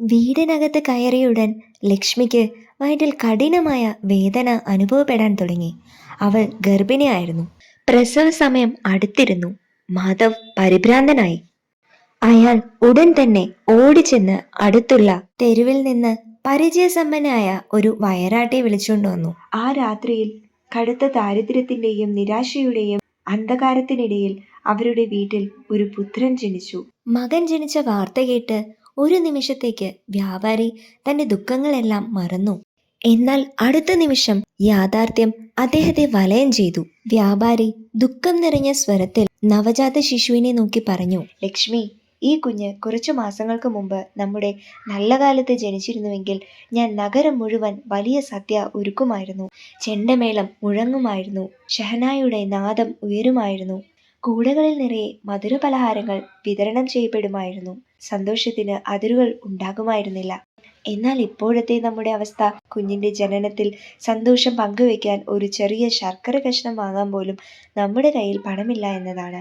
വീടിനകത്ത് കയറിയുടൻ ലക്ഷ്മിക്ക് വയറ്റിൽ കഠിനമായ വേദന അനുഭവപ്പെടാൻ തുടങ്ങി. അവൾ ഗർഭിണിയായിരുന്നു. പ്രസവ സമയം അടുത്തിരുന്നു. മാധവ് പരിഭ്രാന്തനായി. അയാൾ ഉടൻ തന്നെ ഓടിച്ചെന്ന് അടുത്തുള്ള തെരുവിൽ നിന്ന് പരിചയസമ്പന്നനായ ഒരു വയറാട്ടെ വിളിച്ചുകൊണ്ട് വന്നു. ആ രാത്രിയിൽ കടുത്ത ദാരിദ്ര്യത്തിന്റെയും നിരാശയുടെയും അന്ധകാരത്തിനിടയിൽ അവരുടെ വീട്ടിൽ ഒരു പുത്രൻ ജനിച്ചു. മകൻ ജനിച്ച വാർത്ത കേട്ട് ഒരു നിമിഷത്തേക്ക് വ്യാപാരി തന്റെ ദുഃഖങ്ങളെല്ലാം മറന്നു. എന്നാൽ അടുത്ത നിമിഷം യാഥാർത്ഥ്യം അദ്ദേഹത്തെ വലയം ചെയ്തു. വ്യാപാരി ദുഃഖം നിറഞ്ഞ സ്വരത്തിൽ നവജാത ശിശുവിനെ നോക്കി പറഞ്ഞു ലക്ഷ്മി ഈ കുഞ്ഞ് കുറച്ചു മാസങ്ങൾക്ക് മുമ്പ് നമ്മുടെ നല്ല കാലത്ത് ജനിച്ചിരുന്നുവെങ്കിൽ ഞാൻ നഗരം മുഴുവൻ വലിയ സദ്യ ഒരുക്കുമായിരുന്നു. ചെണ്ടമേളം മുഴങ്ങുമായിരുന്നു. ഷഹനായുടെ നാദം ഉയരുമായിരുന്നു. കൂടകളിൽ നിറയെ മധുര പലഹാരങ്ങൾ വിതരണം ചെയ്യപ്പെടുമായിരുന്നു. സന്തോഷത്തിന് അതിരുകൾ ഉണ്ടാകുമായിരുന്നില്ല. എന്നാൽ ഇപ്പോഴത്തെ നമ്മുടെ അവസ്ഥ കുഞ്ഞിന്റെ ജനനത്തിൽ സന്തോഷം പങ്കുവെക്കാൻ ഒരു ചെറിയ ശർക്കര കഷ്ണം വാങ്ങാൻ പോലും നമ്മുടെ കയ്യിൽ പണമില്ല എന്നതാണ്.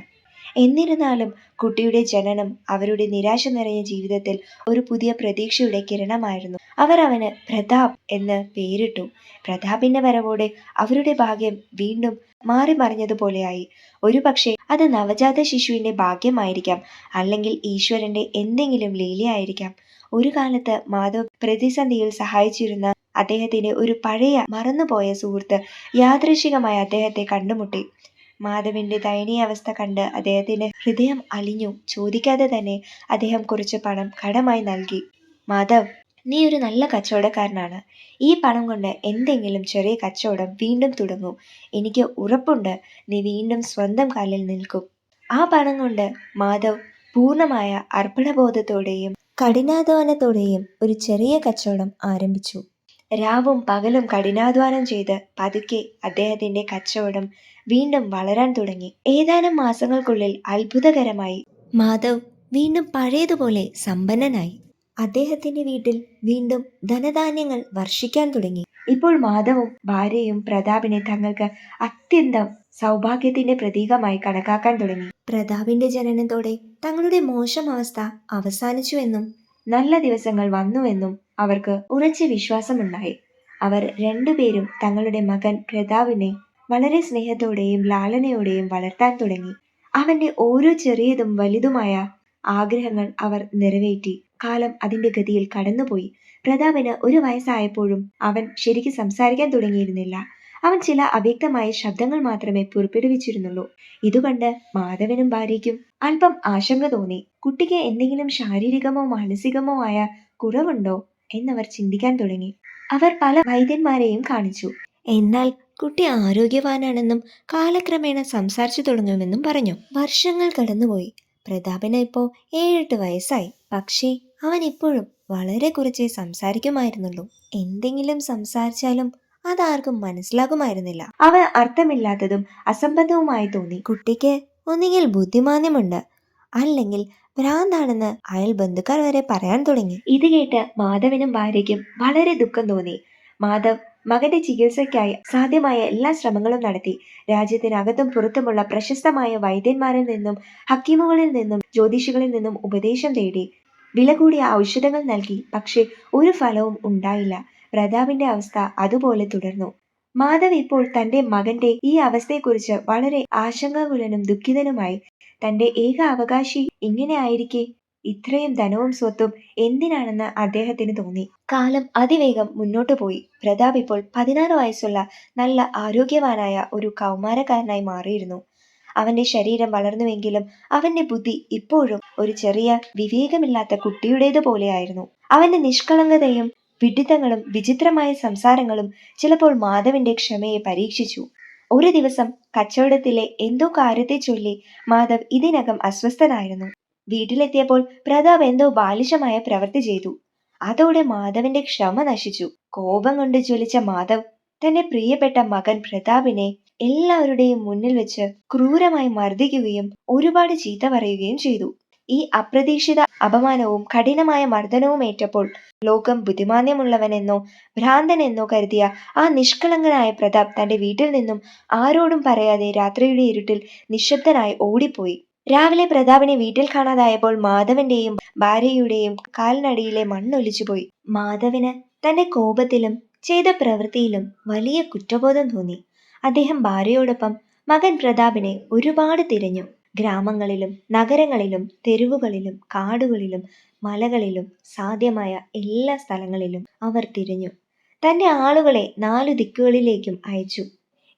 എന്നിരുന്നാലും കുട്ടിയുടെ ജനനം അവരുടെ നിരാശ നിറഞ്ഞ ജീവിതത്തിൽ ഒരു പുതിയ പ്രതീക്ഷയുടെ കിരണമായിരുന്നു. അവർ അവന് പ്രതാപ് എന്ന് പേരിട്ടു. പ്രതാപിന്റെ വരവോടെ അവരുടെ ഭാഗ്യം വീണ്ടും മാറി മറിഞ്ഞതുപോലെയായി. ഒരു പക്ഷേ അത് നവജാത ശിശുവിന്റെ ഭാഗ്യമായിരിക്കാം അല്ലെങ്കിൽ ഈശ്വരന്റെ എന്തെങ്കിലും ലീലയായിരിക്കാം. ഒരു കാലത്ത് മാധവ് പ്രതിസന്ധിയിൽ സഹായിച്ചിരുന്ന അദ്ദേഹത്തിന്റെ ഒരു പഴയ മറന്നുപോയ സുഹൃത്ത് യാദൃശികമായി അദ്ദേഹത്തെ കണ്ടുമുട്ടി. മാധവിന്റെ ദയനീയാവസ്ഥ കണ്ട് അദ്ദേഹത്തിന്റെ ഹൃദയം അലിഞ്ഞു. ചോദിക്കാതെ തന്നെ അദ്ദേഹം കുറച്ച് പണം കടമായി നൽകി. മാധവ് നീ ഒരു നല്ല കച്ചവടക്കാരനാണ്. ഈ പണം കൊണ്ട് എന്തെങ്കിലും ചെറിയ കച്ചവടം വീണ്ടും തുടങ്ങൂ. എനിക്ക് ഉറപ്പുണ്ട് നീ വീണ്ടും സ്വന്തം കാലിൽ നിൽക്കും ആ പണം കൊണ്ട് മാധവ് പൂർണമായ അർപ്പണബോധത്തോടെയും കഠിനാധ്വാനത്തോടെയും ഒരു ചെറിയ കച്ചവടം ആരംഭിച്ചു. രാവും പകലും കഠിനാധ്വാനം ചെയ്ത് പതുക്കെ അദ്ദേഹത്തിന്റെ കച്ചവടം വീണ്ടും വളരാൻ തുടങ്ങി. ഏതാനും മാസങ്ങൾക്കുള്ളിൽ അത്ഭുതകരമായി. മാധവ് വീണ്ടും പഴയതുപോലെ സമ്പന്നനായി. അദ്ദേഹത്തിന്റെ വീട്ടിൽ വീണ്ടും ധനധാന്യങ്ങൾ വർഷിക്കാൻ തുടങ്ങി. ഇപ്പോൾ മാധവും ഭാര്യയും പ്രതാപിനെ തങ്ങൾക്ക് അത്യന്തം സൗഭാഗ്യത്തിന്റെ പ്രതീകമായി കണക്കാക്കാൻ തുടങ്ങി. പ്രതാപിന്റെ ജനനത്തോടെ തങ്ങളുടെ മോശം അവസ്ഥ അവസാനിച്ചുവെന്നും നല്ല ദിവസങ്ങൾ വന്നുവെന്നും അവർക്ക് ഉറച്ച വിശ്വാസമുണ്ടായി. അവർ രണ്ടുപേരും തങ്ങളുടെ മകൻ പ്രതാവിനെ വളരെ സ്നേഹത്തോടെയും ലാളനയോടെയും വളർത്താൻ തുടങ്ങി. അവന്റെ ഓരോ ചെറിയതും വലുതുമായ ആഗ്രഹങ്ങൾ അവർ നിറവേറ്റി. കാലം അതിന്റെ ഗതിയിൽ കടന്നുപോയി. പ്രതാപിന് ഒരു വയസ്സായപ്പോഴും അവൻ ശരിക്ക് സംസാരിക്കാൻ തുടങ്ങിയിരുന്നില്ല. അവൻ ചില അവ്യക്തമായ ശബ്ദങ്ങൾ മാത്രമേ പുറപ്പെടുവിച്ചിരുന്നുള്ളൂ. ഇതുകണ്ട് മാധവനും ഭാര്യയ്ക്കും അല്പം ആശങ്ക തോന്നി. കുട്ടിക്ക് എന്തെങ്കിലും ശാരീരികമോ മാനസികമോ ആയ കുറവുണ്ടോ? എന്നവർ ചിന്തിക്കാൻ തുടങ്ങി. അവർ പല വൈദ്യന്മാരെയും കാണിച്ചു. എന്നാൽ കുട്ടി ആരോഗ്യവാനാണെന്നും കാലക്രമേണ സംസാരിച്ചു തുടങ്ങുമെന്നും പറഞ്ഞു. വർഷങ്ങൾ കടന്നുപോയി. പ്രതാപന് ഇപ്പോൾ ഏഴെട്ട് വയസ്സായി. പക്ഷേ അവൻ ഇപ്പോഴും വളരെ കുറച്ചേ സംസാരിക്കുമായിരുന്നുള്ളൂ. എന്തെങ്കിലും സംസാരിച്ചാലും അതാർക്കും മനസ്സിലാകുമായിരുന്നില്ല. അവ അർത്ഥമില്ലാത്തതും അസംബന്ധവുമായി തോന്നി. കുട്ടിക്ക് ഒന്നുകിൽ ബുദ്ധിമാന്യമുണ്ട് അല്ലെങ്കിൽ ഭ്രാന്താണെന്ന് അയൽ ബന്ധുക്കാർ വരെ പറയാൻ തുടങ്ങി. ഇത് കേട്ട് മാധവനും ഭാര്യയ്ക്കും വളരെ ദുഃഖം തോന്നി. മാധവ് മകന്റെ ചികിത്സയ്ക്കായി സാധ്യമായ എല്ലാ ശ്രമങ്ങളും നടത്തി. രാജ്യത്തിനകത്തും പുറത്തുമുള്ള പ്രശസ്തമായ വൈദ്യന്മാരിൽ നിന്നും ഹക്കീമുകളിൽ നിന്നും ജ്യോതിഷികളിൽ നിന്നും ഉപദേശം തേടി. വില കൂടിയ ഔഷധങ്ങൾ നൽകി. പക്ഷേ ഒരു ഫലവും ഉണ്ടായില്ല. പ്രതാപിന്റെ അവസ്ഥ അതുപോലെ തുടർന്നു. മാധവ് ഇപ്പോൾ തന്റെ മകന്റെ ഈ അവസ്ഥയെക്കുറിച്ച് വളരെ ആശങ്കാകുലനും ദുഃഖിതനുമായി തന്റെ ഏക അവകാശി ഇങ്ങനെ ആയിരിക്കെ? ഇത്രയും ധനവും സ്വത്തും എന്തിനാണെന്ന് അദ്ദേഹത്തിന് തോന്നി. കാലം അതിവേഗം മുന്നോട്ടു പോയി. പ്രതാപ് ഇപ്പോൾ പതിനാറ് വയസ്സുള്ള നല്ല ആരോഗ്യവാനായ ഒരു കൗമാരക്കാരനായി മാറിയിരുന്നു. അവന്റെ ശരീരം വളർന്നുവെങ്കിലും അവന്റെ ബുദ്ധി ഇപ്പോഴും ഒരു ചെറിയ വിവേകമില്ലാത്ത കുട്ടിയുടേതുപോലെയായിരുന്നു അവന്റെ നിഷ്കളങ്കതയും വിഡിത്തങ്ങളും വിചിത്രമായ സംസാരങ്ങളും ചിലപ്പോൾ മാധവിന്റെ ക്ഷമയെ പരീക്ഷിച്ചു. ഒരു ദിവസം കച്ചവടത്തിലെ എന്തോ കാര്യത്തെ ചൊല്ലി മാധവ് ഇതിനകം അസ്വസ്ഥനായിരുന്നു. വീട്ടിലെത്തിയപ്പോൾ പ്രതാപ് എന്തോ ബാലിശമായ പ്രവൃത്തി ചെയ്തു. അതോടെ മാധവിന്റെ ക്ഷമ നശിച്ചു. കോപം കൊണ്ട് ജ്വലിച്ച മാധവ് തന്റെ പ്രിയപ്പെട്ട മകൻ പ്രതാപിനെ എല്ലാവരുടെയും മുന്നിൽ വെച്ച് ക്രൂരമായി മർദ്ദിക്കുകയും ഒരുപാട് ചീത്ത പറയുകയും ചെയ്തു. ഈ അപ്രതീക്ഷിത അപമാനവും കഠിനമായ മർദ്ദനവും ഏറ്റപ്പോൾ ലോകം ബുദ്ധിമാന്യമുള്ളവനെന്നോ ഭ്രാന്തനെന്നോ കരുതിയ ആ നിഷ്കളങ്കനായ പ്രതാപ് തന്റെ വീട്ടിൽ നിന്നും ആരോടും പറയാതെ രാത്രിയുടെ ഇരുട്ടിൽ നിശബ്ദനായി ഓടിപ്പോയി. രാവിലെ പ്രതാപിനെ വീട്ടിൽ കാണാതായപ്പോൾ മാധവന്റെയും ഭാര്യയുടെയും കാലിനടിയിലെ മണ്ണൊലിച്ചുപോയി. മാധവന് തന്റെ കോപത്തിലും ചെയ്ത പ്രവൃത്തിയിലും വലിയ കുറ്റബോധം തോന്നി. അദ്ദേഹം ഭാര്യയോടൊപ്പം മകൻ പ്രതാപിനെ ഒരുപാട് തിരഞ്ഞു. ഗ്രാമങ്ങളിലും നഗരങ്ങളിലും തെരുവുകളിലും കാടുകളിലും മലകളിലും സാധ്യമായ എല്ലാ സ്ഥലങ്ങളിലും അവർ തിരിഞ്ഞു. തന്റെ ആളുകളെ നാലു ദിക്കുകളിലേക്കും അയച്ചു.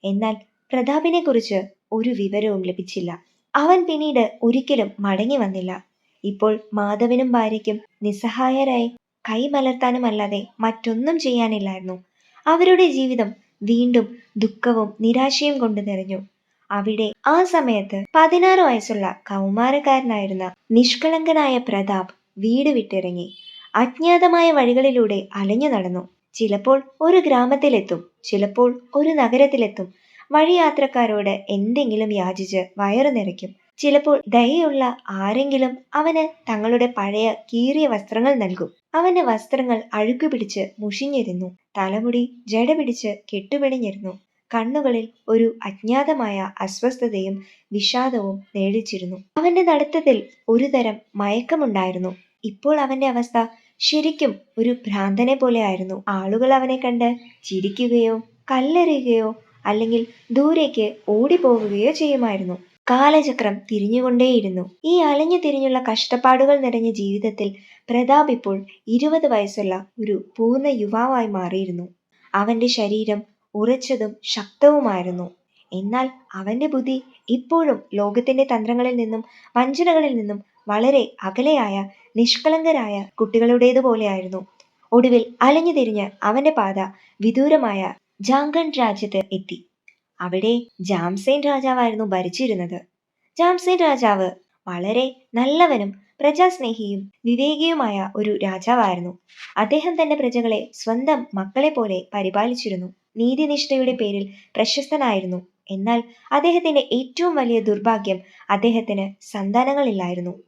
എന്നാൽ പ്രതാപിനെക്കുറിച്ച് ഒരു വിവരവും ലഭിച്ചില്ല. അവൻ പിന്നീട് ഒരിക്കലും മടങ്ങി വന്നില്ല. ഇപ്പോൾ മാധവനും ഭാര്യയ്ക്കും നിസ്സഹായരായി കൈമലർത്താനുമല്ലാതെ മറ്റൊന്നും ചെയ്യാനില്ലായിരുന്നു. അവരുടെ ജീവിതം വീണ്ടും ദുഃഖവും നിരാശയും കൊണ്ട് നിറഞ്ഞു. അവിടെ ആ സമയത്ത് പതിനാറ് വയസ്സുള്ള കൗമാരക്കാരനായിരുന്ന നിഷ്കളങ്കനായ പ്രതാപ് വീട് വിട്ടിറങ്ങി. അജ്ഞാതമായ വഴികളിലൂടെ അലഞ്ഞു നടന്നു. ചിലപ്പോൾ ഒരു ഗ്രാമത്തിലെത്തും ചിലപ്പോൾ ഒരു നഗരത്തിലെത്തും. വഴിയാത്രക്കാരോട് എന്തെങ്കിലും യാചിച്ച് വയറു നിറയ്ക്കും. ചിലപ്പോൾ ദയുള്ള ആരെങ്കിലും അവന് തങ്ങളുടെ പഴയ കീറിയ വസ്ത്രങ്ങൾ നൽകും. അവന്റെ വസ്ത്രങ്ങൾ അഴുക്കുപിടിച്ച് മുഷിഞ്ഞിരുന്നു. തലമുടി ജട പിടിച്ച് കെട്ടുപിണിഞ്ഞിരുന്നു കണ്ണുകളിൽ ഒരു അജ്ഞാതമായ അസ്വസ്ഥതയും വിഷാദവും നേടിച്ചിരുന്നു. അവന്റെ നടത്തത്തിൽ ഒരു തരം മയക്കമുണ്ടായിരുന്നു. ഇപ്പോൾ അവന്റെ അവസ്ഥ ശരിക്കും ഒരു ഭ്രാന്തനെ പോലെയായിരുന്നു ആളുകൾ അവനെ കണ്ട് ചിരിക്കുകയോ കല്ലെറിയുകയോ അല്ലെങ്കിൽ ദൂരേക്ക് ഓടിപ്പോവുകയോ ചെയ്യുമായിരുന്നു. കാലചക്രം തിരിഞ്ഞുകൊണ്ടേയിരുന്നു. ഈ അലഞ്ഞു തിരിഞ്ഞുള്ള കഷ്ടപ്പാടുകൾ നിറഞ്ഞ ജീവിതത്തിൽ പ്രതാപ് ഇപ്പോൾ ഇരുപത് വയസ്സുള്ള ഒരു പൂർണ യുവാവായി മാറിയിരുന്നു. അവന്റെ ശരീരം ഉറച്ചതും ശക്തവുമായിരുന്നു. എന്നാൽ അവന്റെ ബുദ്ധി ഇപ്പോഴും ലോകത്തിന്റെ തന്ത്രങ്ങളിൽ നിന്നും വഞ്ചനകളിൽ നിന്നും വളരെ അകലെയായ നിഷ്കളങ്കരായ കുട്ടികളുടേതുപോലെയായിരുന്നു. ഒടുവിൽ അലഞ്ഞു തിരിഞ്ഞ് അവന്റെ പാത വിദൂരമായ ജാങ്കൺ രാജ്യത്ത് എത്തി. അവിടെ ജാംസേൻ രാജാവായിരുന്നു ഭരിച്ചിരുന്നത്. ജാംസേൻ രാജാവ് വളരെ നല്ലവനും പ്രജാസ്നേഹിയും വിവേകിയുമായ ഒരു രാജാവായിരുന്നു. അദ്ദേഹം തന്റെ പ്രജകളെ സ്വന്തം മക്കളെ പോലെ പരിപാലിച്ചിരുന്നു. നീതിനിഷ്ഠയുടെ പേരിൽ പ്രശസ്തനായിരുന്നു. എന്നാൽ അദ്ദേഹത്തിന്റെ ഏറ്റവും വലിയ ദുർഭാഗ്യം അദ്ദേഹത്തിന് സന്താനങ്ങളില്ലായിരുന്നു.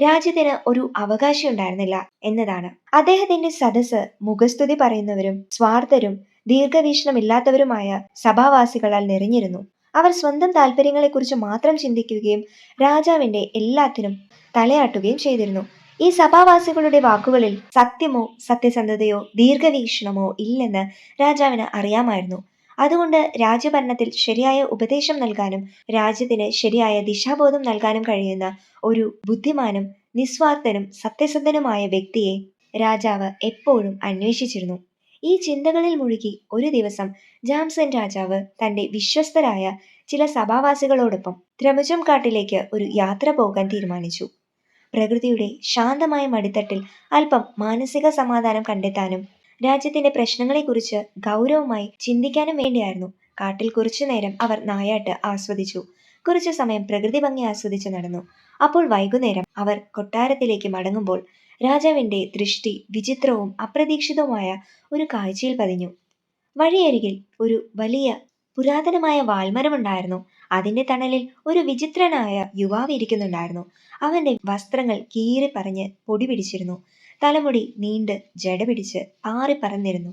രാജ്യത്തിന് ഒരു അവകാശം ഉണ്ടായിരുന്നില്ല എന്നതാണ്. അദ്ദേഹത്തിന്റെ സദസ്സ് മുഖസ്തുതി പറയുന്നവരും സ്വാർത്ഥരും ദീർഘവീക്ഷണമില്ലാത്തവരുമായ സഭാവാസികളാൽ നിറഞ്ഞിരുന്നു. അവർ സ്വന്തം താല്പര്യങ്ങളെക്കുറിച്ച് മാത്രം ചിന്തിക്കുകയും രാജാവിന്റെ എല്ലാത്തിനും തലയാട്ടുകയും ചെയ്തിരുന്നു. ഈ സഭാവാസികളുടെ വാക്കുകളിൽ സത്യമോ സത്യസന്ധതയോ ദീർഘവീക്ഷണമോ ഇല്ലെന്ന് രാജാവിന് അറിയാമായിരുന്നു. അതുകൊണ്ട് രാജ്യഭരണത്തിൽ ശരിയായ ഉപദേശം നൽകാനും രാജ്യത്തിന് ശരിയായ ദിശാബോധം നൽകാനും കഴിയുന്ന ഒരു ബുദ്ധിമാനും നിസ്വാർത്ഥനും സത്യസന്ധനുമായ വ്യക്തിയെ രാജാവ് എപ്പോഴും അന്വേഷിച്ചിരുന്നു. ഈ ചിന്തകളിൽ മുഴുകി ഒരു ദിവസം ജാംസൻ രാജാവ് തന്റെ വിശ്വസ്തരായ ചില സഭാവാസികളോടൊപ്പം ത്രമുജം കാട്ടിലേക്ക് ഒരു യാത്ര പോകാൻ തീരുമാനിച്ചു. പ്രകൃതിയുടെ ശാന്തമായ മടിത്തട്ടിൽ അല്പം മാനസിക സമാധാനം കണ്ടെത്താനും രാജ്യത്തിന്റെ പ്രശ്നങ്ങളെക്കുറിച്ച് ഗൗരവമായി ചിന്തിക്കാനും വേണ്ടിയായിരുന്നു. കാട്ടിൽ കുറച്ചു നേരം അവർ നായാട്ട് ആസ്വദിച്ചു. കുറച്ചു സമയം പ്രകൃതി ഭംഗി ആസ്വദിച്ച് നടന്നു. അപ്പോൾ വൈകുന്നേരം അവർ കൊട്ടാരത്തിലേക്ക് മടങ്ങുമ്പോൾ രാജാവിന്റെ ദൃഷ്ടി വിചിത്രവും അപ്രതീക്ഷിതവുമായ ഒരു കാഴ്ചയിൽ പതിഞ്ഞു. വഴിയരികിൽ ഒരു വലിയ പുരാതനമായ വാൽമരമുണ്ടായിരുന്നു. അതിന്റെ തണലിൽ ഒരു വിചിത്രനായ യുവാവ് ഇരിക്കുന്നുണ്ടായിരുന്നു. അവന്റെ വസ്ത്രങ്ങൾ കീറി പറഞ്ഞ് പൊടി പിടിച്ചിരുന്നു. തലമുടി നീണ്ട് ജട പിടിച്ച് പാറിപ്പറന്നിരുന്നു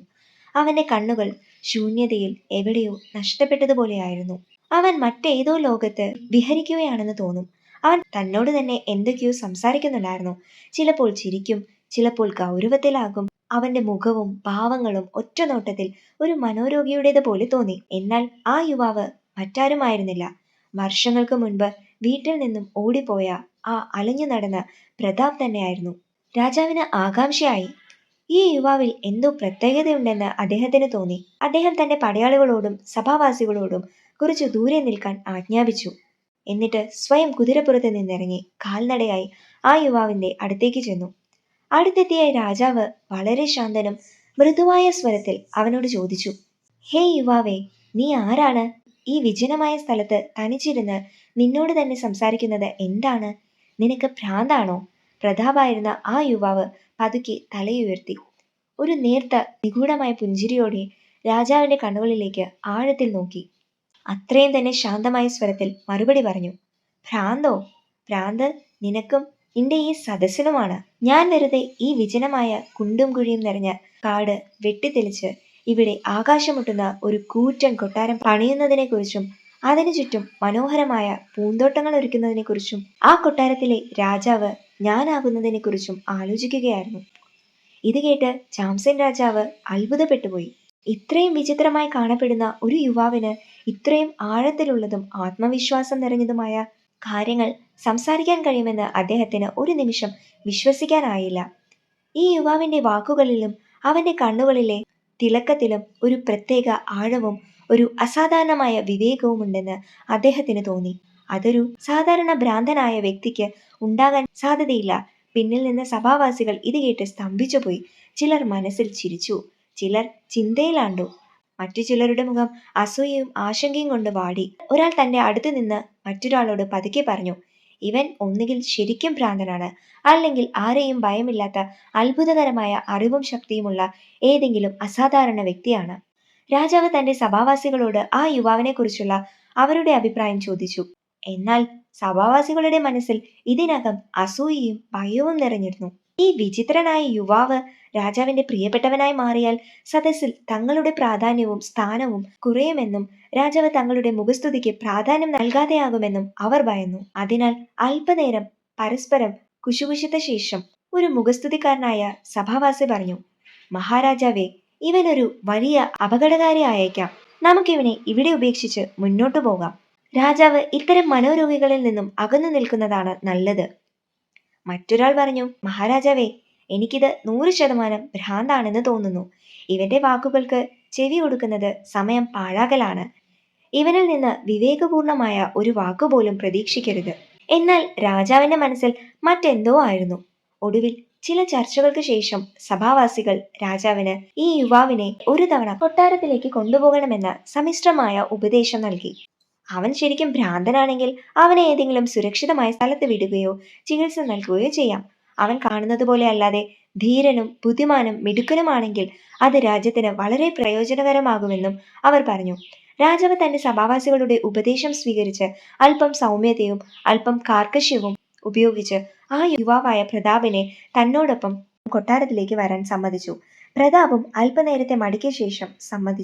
അവന്റെ കണ്ണുകൾ ശൂന്യതയിൽ എവിടെയോ നഷ്ടപ്പെട്ടതുപോലെയായിരുന്നു. അവൻ മറ്റേതോ ലോകത്ത് വിഹരിക്കുകയാണെന്ന് തോന്നും. അവൻ തന്നോട് തന്നെ എന്തൊക്കെയോ സംസാരിക്കുന്നുണ്ടായിരുന്നു. ചിലപ്പോൾ ചിരിക്കും ചിലപ്പോൾ ഗൗരവത്തിലാകും. അവന്റെ മുഖവും ഭാവങ്ങളും ഒറ്റ നോട്ടത്തിൽ ഒരു മനോരോഗിയുടേത് പോലെ തോന്നി. എന്നാൽ ആ യുവാവ് മറ്റാരുമായിരുന്നില്ല. വർഷങ്ങൾക്ക് മുൻപ് വീട്ടിൽ നിന്നും ഓടിപ്പോയ ആ അലഞ്ഞു നടന്ന പ്രതാപ് തന്നെയായിരുന്നു. രാജാവിന് ആകാംക്ഷയായി. ഈ യുവാവിൽ എന്തോ പ്രത്യേകതയുണ്ടെന്ന് അദ്ദേഹത്തിന് തോന്നി. അദ്ദേഹം തന്റെ പടയാളികളോടും സഭാവാസികളോടും കുറച്ച് ദൂരെ നിൽക്കാൻ ആജ്ഞാപിച്ചു. എന്നിട്ട് സ്വയം കുതിരപ്പുറത്ത് നിന്നിറങ്ങി കാൽനടയായി ആ യുവാവിന്റെ അടുത്തേക്ക് ചെന്നു. അടുത്തെത്തിയ രാജാവ് വളരെ ശാന്തനും മൃദുവായ സ്വരത്തിൽ അവനോട് ചോദിച്ചു ഹേ യുവാവേ നീ ആരാണ്? ഈ വിജനമായ സ്ഥലത്ത് തനിച്ചിരുന്ന് നിന്നോട് തന്നെ സംസാരിക്കുന്നത് എന്താണ്? നിനക്ക് ഭ്രാന്താണോ? പ്രതാപായിരുന്ന ആ യുവാവ് പതുക്കെ തലയുയർത്തി. ഒരു നേർത്ത നിഗൂഢമായ പുഞ്ചിരിയോടെ രാജാവിന്റെ കണ്ണുകളിലേക്ക് ആഴത്തിൽ നോക്കി. അത്രയും തന്നെ ശാന്തമായ സ്വരത്തിൽ മറുപടി പറഞ്ഞു ഭ്രാന്തോ? ഭ്രാന്ത്? നിനക്കും നിന്റെ ഈ സദസ്സിനുമാണ്. ഞാൻ വെറുതെ ഈ വിജനമായ കുണ്ടും കുഴിയും നിറഞ്ഞ കാട് വെട്ടിത്തെളിച്ച് ഇവിടെ ആകാശമുട്ടുന്ന ഒരു കൂറ്റൻ കൊട്ടാരം പണിയുന്നതിനെക്കുറിച്ചും അതിനു ചുറ്റും മനോഹരമായ പൂന്തോട്ടങ്ങൾ ഒരുക്കുന്നതിനെക്കുറിച്ചും ആ കൊട്ടാരത്തിലെ രാജാവ് ഞാനാകുന്നതിനെക്കുറിച്ചും ആലോചിക്കുകയായിരുന്നു. ഇത് കേട്ട് ചാംസൻ രാജാവ് അത്ഭുതപ്പെട്ടുപോയി. ഇത്രയും വിചിത്രമായി കാണപ്പെടുന്ന ഒരു യുവാവിന് ഇത്രയും ആഴത്തിലുള്ളതും ആത്മവിശ്വാസം നിറഞ്ഞതുമായ കാര്യങ്ങൾ സംസാരിക്കാൻ കഴിയുമെന്ന് അദ്ദേഹത്തിന് ഒരു നിമിഷം വിശ്വസിക്കാനായില്ല. ഈ യുവാവിന്റെ വാക്കുകളിലും അവന്റെ കണ്ണുകളിലെ തിളക്കത്തിലും ഒരു പ്രത്യേക ആഴവും ഒരു അസാധാരണമായ വിവേകവും വിവേകവുമുണ്ടെന്ന് അദ്ദേഹത്തിന് തോന്നി. അതൊരു സാധാരണ ഭ്രാന്തനായ വ്യക്തിക്ക് ഉണ്ടാകാൻ സാധ്യതയില്ല. പിന്നിൽ നിന്ന് സഭാവാസികൾ ഇത് കേട്ട് സ്തംഭിച്ചുപോയി. ചിലർ മനസ്സിൽ ചിരിച്ചു. ചിലർ ചിന്തയിലാണ്ടു. മറ്റു ചിലരുടെ മുഖം അസൂയയും ആശങ്കയും കൊണ്ട് വാടി. ഒരാൾ തന്റെ അടുത്ത് നിന്ന് മറ്റൊരാളോട് പതുക്കെ പറഞ്ഞു ഇവൻ ഒന്നുകിൽ ശരിക്കും ഭ്രാന്തനാണ് അല്ലെങ്കിൽ ആരെയും ഭയമില്ലാത്ത അത്ഭുതകരമായ അറിവും ശക്തിയുമുള്ള ഏതെങ്കിലും അസാധാരണ വ്യക്തിയാണ്. രാജാവ് തന്റെ സഭാവാസികളോട് ആ യുവാവിനെ കുറിച്ചുള്ള അവരുടെ അഭിപ്രായം ചോദിച്ചു. എന്നാൽ സഭാവാസികളുടെ മനസ്സിൽ ഇതിനകം അസൂയയും ഭയവും നിറഞ്ഞിരുന്നു. ഈ വിചിത്രനായ യുവാവ് രാജാവിന്റെ പ്രിയപ്പെട്ടവനായി മാറിയാൽ സദസ്സിൽ തങ്ങളുടെ പ്രാധാന്യവും സ്ഥാനവും കുറയുമെന്നും രാജാവ് തങ്ങളുടെ മുഖസ്തുതിക്ക് പ്രാധാന്യം നൽകാതെയാകുമെന്നും അവർ ഭയന്നു. അതിനാൽ അല്പനേരം പരസ്പരം കുശുകുശിത്ത ശേഷം ഒരു മുഖസ്തുതിക്കാരനായ സഭാവാസി പറഞ്ഞു മഹാരാജാവേ ഇവനൊരു വലിയ അപകടകാരി ആയേക്കാം. നമുക്കിവനെ ഇവിടെ ഉപേക്ഷിച്ച് മുന്നോട്ടു പോകാം. രാജാവ് ഇത്തരം മനോരോഗികളിൽ നിന്നും അകന്നു നിൽക്കുന്നതാണ് നല്ലത്. മറ്റൊരാൾ പറഞ്ഞു മഹാരാജാവേ എനിക്കിത് നൂറ് ശതമാനം ഭ്രാന്താണെന്ന് തോന്നുന്നു. ഇവന്റെ വാക്കുകൾക്ക് ചെവി കൊടുക്കുന്നത് സമയം പാഴാകലാണ്. ഇവനിൽ നിന്ന് വിവേകപൂർണമായ ഒരു വാക്കുപോലും പ്രതീക്ഷിക്കരുത്. എന്നാൽ രാജാവിന്റെ മനസ്സിൽ മറ്റെന്തോ ആയിരുന്നു. ഒടുവിൽ ചില ചർച്ചകൾക്ക് ശേഷം സഭാവാസികൾ രാജാവിന് ഈ യുവാവിനെ ഒരു തവണ കൊട്ടാരത്തിലേക്ക് കൊണ്ടുപോകണമെന്ന സമ്മിശ്രമായ ഉപദേശം നൽകി. അവൻ ശരിക്കും ഭ്രാന്തനാണെങ്കിൽ അവനെ ഏതെങ്കിലും സുരക്ഷിതമായ സ്ഥലത്ത് വിടുകയോ ചികിത്സ നൽകുകയോ ചെയ്യാം. അവൻ കാണുന്നത് പോലെ അല്ലാതെ ധീരനും ബുദ്ധിമാനും മിടുക്കനുമാണെങ്കിൽ അത് രാജ്യത്തിന് വളരെ പ്രയോജനകരമാകുമെന്നും അവർ പറഞ്ഞു. രാജാവ് തന്റെ സഭാവാസികളുടെ ഉപദേശം സ്വീകരിച്ച് അല്പം സൗമ്യതയും അല്പം കാർക്കശ്യവും ഉപയോഗിച്ച് ആ യുവാവായ പ്രതാപിനെ തന്നോടൊപ്പം കൊട്ടാരത്തിലേക്ക് വരാൻ സമ്മതിച്ചു. പ്രതാപും അല്പനേരത്തെ മടിക്കിയ ശേഷം സമ്മതിച്ചു.